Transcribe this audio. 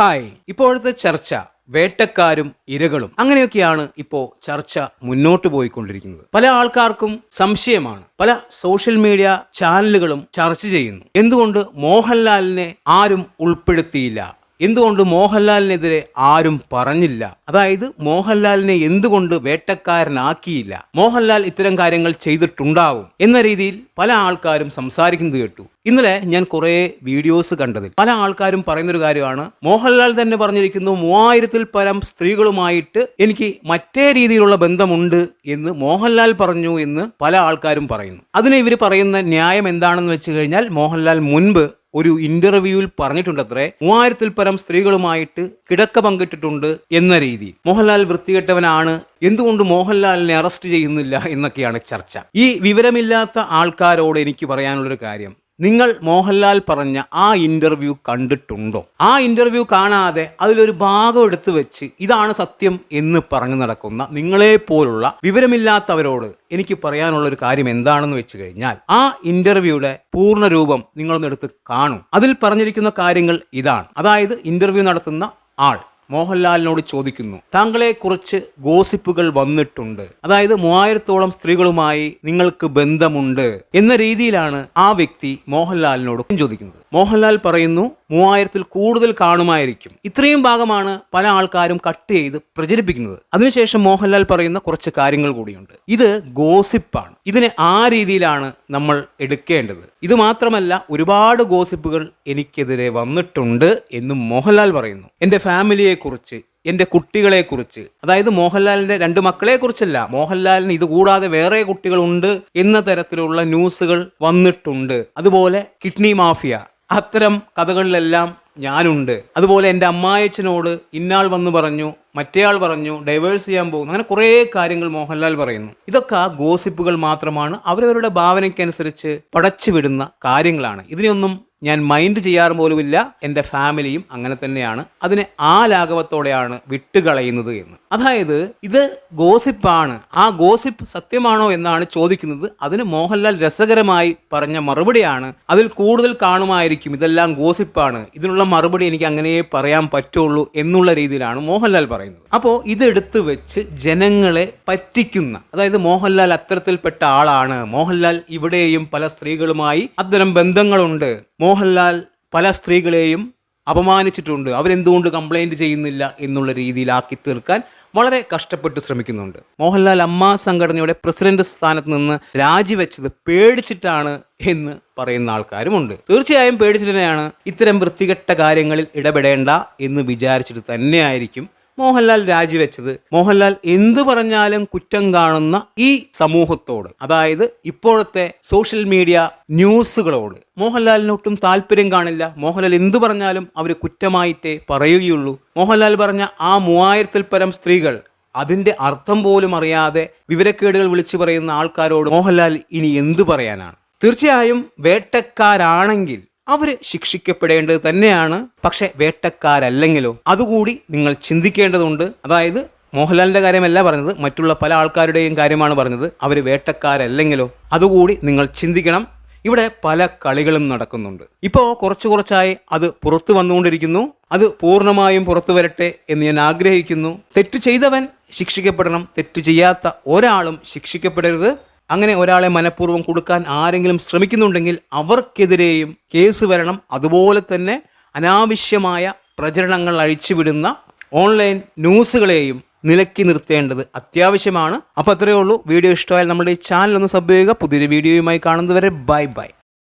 Hi. ഇപ്പോഴത്തെ ചർച്ച വേട്ടക്കാരും ഇരകളും. അങ്ങനെയൊക്കെയാണ് ഇപ്പോൾ ചർച്ച മുന്നോട്ട് പോയിക്കൊണ്ടിരിക്കുന്നത്. പല ആൾക്കാർക്കും സംശയമാണ്. പല സോഷ്യൽ മീഡിയ ചാനലുകളും ചർച്ച ചെയ്യുന്നു. എന്തുകൊണ്ട് മോഹൻലാലിനെ ആരും ഉൾപ്പെടുത്തിയില്ല? എന്തുകൊണ്ട് മോഹൻലാലിനെതിരെ ആരും പറഞ്ഞില്ല? അതായത് മോഹൻലാലിനെ എന്തുകൊണ്ട് വേട്ടക്കാരനാക്കിയില്ല? മോഹൻലാൽ ഇത്തരം കാര്യങ്ങൾ ചെയ്തിട്ടുണ്ടാവും എന്ന രീതിയിൽ പല ആൾക്കാരും സംസാരിക്കുന്നത് കേട്ടു. ഇന്നലെ ഞാൻ കുറേ വീഡിയോസ് കണ്ടതിൽ പല ആൾക്കാരും പറയുന്നൊരു കാര്യമാണ് മോഹൻലാൽ തന്നെ പറഞ്ഞിരിക്കുന്നു മൂവായിരത്തിൽ പരം സ്ത്രീകളുമായിട്ട് എനിക്ക് മറ്റേ രീതിയിലുള്ള ബന്ധമുണ്ട് എന്ന് മോഹൻലാൽ പറഞ്ഞു എന്ന് പല ആൾക്കാരും പറയുന്നു. അതിന് ഇവർ പറയുന്ന ന്യായം എന്താണെന്ന് വെച്ച് കഴിഞ്ഞാൽ മോഹൻലാൽ മുൻപ് ഒരു ഇന്റർവ്യൂവിൽ പറഞ്ഞിട്ടുണ്ടത്രേ മൂവായിരത്തിൽ പരം സ്ത്രീകളുമായിട്ട് കിടക്ക പങ്കിട്ടിട്ടുണ്ട് എന്ന രീതി. മോഹൻലാൽ വൃത്തികെട്ടവനാണ് എന്തുകൊണ്ട് മോഹൻലാലിനെ അറസ്റ്റ് ചെയ്യുന്നില്ല എന്നൊക്കെയാണ് ചർച്ച. ഈ വിവരമില്ലാത്ത ആൾക്കാരോട് എനിക്ക് പറയാനുള്ളൊരു കാര്യം നിങ്ങൾ മോഹൻലാൽ പറഞ്ഞ ആ ഇന്റർവ്യൂ കണ്ടിട്ടുണ്ടോ? ആ ഇന്റർവ്യൂ കാണാതെ അതിലൊരു ഭാഗം എടുത്തു വെച്ച് ഇതാണ് സത്യം എന്ന് പറഞ്ഞു നടക്കുന്ന നിങ്ങളെപ്പോലുള്ള വിവരമില്ലാത്തവരോട് എനിക്ക് പറയാനുള്ള ഒരു കാര്യം എന്താണെന്ന് വെച്ച് കഴിഞ്ഞാൽ ആ ഇന്റർവ്യൂയുടെ പൂർണ രൂപം നിങ്ങളൊന്നെടുത്ത് കാണും. അതിൽ പറഞ്ഞിരിക്കുന്ന കാര്യങ്ങൾ ഇതാണ്. അതായത് ഇന്റർവ്യൂ നടത്തുന്ന ആൾ. മോഹൻലാലിനോട് ചോദിക്കുന്നു. താങ്കളെ കുറിച്ച് ഗോസിപ്പുകൾ വന്നിട്ടുണ്ട്. അതായത് മൂവായിരത്തോളം സ്ത്രീകളുമായി നിങ്ങൾക്ക് ബന്ധമുണ്ട് എന്ന രീതിയിലാണ് ആ വ്യക്തി മോഹൻലാലിനോട് ചോദിക്കുന്നത്. മോഹൻലാൽ പറയുന്നു മൂവായിരത്തിൽ കൂടുതൽ കാണുമായിരിക്കും. ഇത്രയും ഭാഗമാണ് പല ആൾക്കാരും കട്ട് ചെയ്ത് പ്രചരിപ്പിക്കുന്നത്. അതിനുശേഷം മോഹൻലാൽ പറയുന്ന കുറച്ച് കാര്യങ്ങൾ കൂടിയുണ്ട്. ഇത് ഗോസിപ്പാണ്. ഇതിനെ ആ രീതിയിലാണ് നമ്മൾ എടുക്കേണ്ടത്. ഇത് മാത്രമല്ല ഒരുപാട് ഗോസിപ്പുകൾ എനിക്കെതിരെ വന്നിട്ടുണ്ട് എന്നും മോഹൻലാൽ പറയുന്നു. എന്റെ ഫാമിലിയെക്കുറിച്ച് എന്റെ കുട്ടികളെക്കുറിച്ച് അതായത് മോഹൻലാലിന്റെ രണ്ട് മക്കളെക്കുറിച്ചല്ല മോഹൻലാലിന് ഇത് കൂടാതെ വേറെ കുട്ടികളുണ്ട് എന്ന തരത്തിലുള്ള ന്യൂസുകൾ വന്നിട്ടുണ്ട്. അതുപോലെ കിഡ്നി മാഫിയ അത്തരം കഥകളിലെല്ലാം ഞാനുണ്ട്. അതുപോലെ എന്റെ അമ്മായച്ചനോട് ഇന്നാൾ വന്ന് പറഞ്ഞു മറ്റേയാൾ പറഞ്ഞു ഡൈവേഴ്സ് ചെയ്യാൻ പോകുന്നു. അങ്ങനെ കുറേ കാര്യങ്ങൾ മോഹൻലാൽ പറയുന്നു. ഇതൊക്കെ ആ ഗോസിപ്പുകൾ മാത്രമാണ് അവരവരുടെ ഭാവനയ്ക്കനുസരിച്ച് പടച്ചു വിടുന്ന കാര്യങ്ങളാണ്. ഇതിനെയൊന്നും ഞാൻ മൈൻഡ് ചെയ്യാറ് പോലുമില്ല. എന്റെ ഫാമിലിയും അങ്ങനെ തന്നെയാണ്. അതിനെ ആ ലാഘവത്തോടെയാണ് വിട്ടുകളയുന്നത് എന്ന്. അതായത് ഇത് ഗോസിപ്പാണ്. ആ ഗോസിപ്പ് സത്യമാണോ എന്നാണ് ചോദിക്കുന്നത്. അതിന് മോഹൻലാൽ രസകരമായി പറഞ്ഞ മറുപടിയാണ്. അതിൽ കൂടുതൽ കാണുമായിരിക്കും ഇതെല്ലാം ഗോസിപ്പാണ്. ഇതിനുള്ള മറുപടി എനിക്ക് അങ്ങനെ പറയാൻ പറ്റുള്ളൂ എന്നുള്ള രീതിയിലാണ് മോഹൻലാൽ പറയുന്നത്. അപ്പോൾ ഇതെടുത്ത് വെച്ച് ജനങ്ങളെ പറ്റിക്കുന്ന അതായത് മോഹൻലാൽ അത്തരത്തിൽപ്പെട്ട ആളാണ്. മോഹൻലാൽ ഇവിടെയും പല സ്ത്രീകളുമായി അത്തരം ബന്ധങ്ങളുണ്ട്. മോഹൻലാൽ പല സ്ത്രീകളെയും അപമാനിച്ചിട്ടുണ്ട്. അവരെന്തുകൊണ്ട് കംപ്ലൈന്റ് ചെയ്യുന്നില്ല എന്നുള്ള രീതിയിലാക്കി തീർക്കാൻ വളരെ കഷ്ടപ്പെട്ട് ശ്രമിക്കുന്നുണ്ട്. മോഹൻലാൽ അമ്മ സംഘടനയുടെ പ്രസിഡന്റ് സ്ഥാനത്ത് നിന്ന് രാജിവെച്ചത് പേടിച്ചിട്ടാണ് എന്ന് പറയുന്ന ആൾക്കാരുമുണ്ട്. തീർച്ചയായും പേടിച്ചിട്ട് തന്നെയാണ് ഇത്തരം വൃത്തികെട്ട കാര്യങ്ങളിൽ ഇടപെടേണ്ട എന്ന് വിചാരിച്ചിട്ട് തന്നെയായിരിക്കും മോഹൻലാൽ രാജിവെച്ചത്. മോഹൻലാൽ എന്തു പറഞ്ഞാലും കുറ്റം കാണുന്ന ഈ സമൂഹത്തോട് അതായത് ഇപ്പോഴത്തെ സോഷ്യൽ മീഡിയ ന്യൂസുകളോട് മോഹൻലാലിന് ഒട്ടും താല്പര്യം കാണില്ല. മോഹൻലാൽ എന്തു പറഞ്ഞാലും അവർ കുറ്റമായിട്ടേ പറയുകയുള്ളൂ. മോഹൻലാൽ പറഞ്ഞ ആ മൂവായിരത്തിൽ പരം സ്ത്രീകൾ അതിന്റെ അർത്ഥം പോലും അറിയാതെ വിവരക്കേടുകൾ വിളിച്ചു പറയുന്ന ആൾക്കാരോട് മോഹൻലാൽ ഇനി എന്തു പറയാനാണ്? തീർച്ചയായും വേട്ടക്കാരാണെങ്കിൽ അവർ ശിക്ഷിക്കപ്പെടേണ്ടത് തന്നെയാണ്. പക്ഷെ വേട്ടക്കാരല്ലെങ്കിലോ? അതുകൂടി നിങ്ങൾ ചിന്തിക്കേണ്ടതുണ്ട്. അതായത് മോഹൻലാലിന്റെ കാര്യമല്ല പറഞ്ഞത് മറ്റുള്ള പല ആൾക്കാരുടെയും കാര്യമാണ് പറഞ്ഞത്. അവർ വേട്ടക്കാരല്ലെങ്കിലോ? അതുകൂടി നിങ്ങൾ ചിന്തിക്കണം. ഇവിടെ പല കളികളും നടക്കുന്നുണ്ട്. ഇപ്പോൾ കുറച്ച് കുറച്ചായി അത് പുറത്തു വന്നുകൊണ്ടിരിക്കുന്നു. അത് പൂർണമായും പുറത്തു വരട്ടെ എന്ന് ഞാൻ ആഗ്രഹിക്കുന്നു. തെറ്റ് ചെയ്തവൻ ശിക്ഷിക്കപ്പെടണം. തെറ്റ് ചെയ്യാത്ത ഒരാളും ശിക്ഷിക്കപ്പെടരുത്. അങ്ങനെ ഒരാളെ മനഃപൂർവം കൊടുക്കാൻ ആരെങ്കിലും ശ്രമിക്കുന്നുണ്ടെങ്കിൽ അവർക്കെതിരെയും കേസ് വരണം. അതുപോലെ തന്നെ അനാവശ്യമായ പ്രചരണങ്ങൾ അഴിച്ചുവിടുന്ന ഓൺലൈൻ ന്യൂസുകളെയും നിലക്കി നിർത്തേണ്ടത് അത്യാവശ്യമാണ്. അപ്പോൾ അത്രയേ ഉള്ളൂ. വീഡിയോ ഇഷ്ടമായാൽ നമ്മുടെ ഈ ചാനൽ ഒന്ന് സബ് ചെയ്യുക. പുതിയൊരു വീഡിയോയുമായി കാണുന്നതുവരെ ബൈ ബൈ.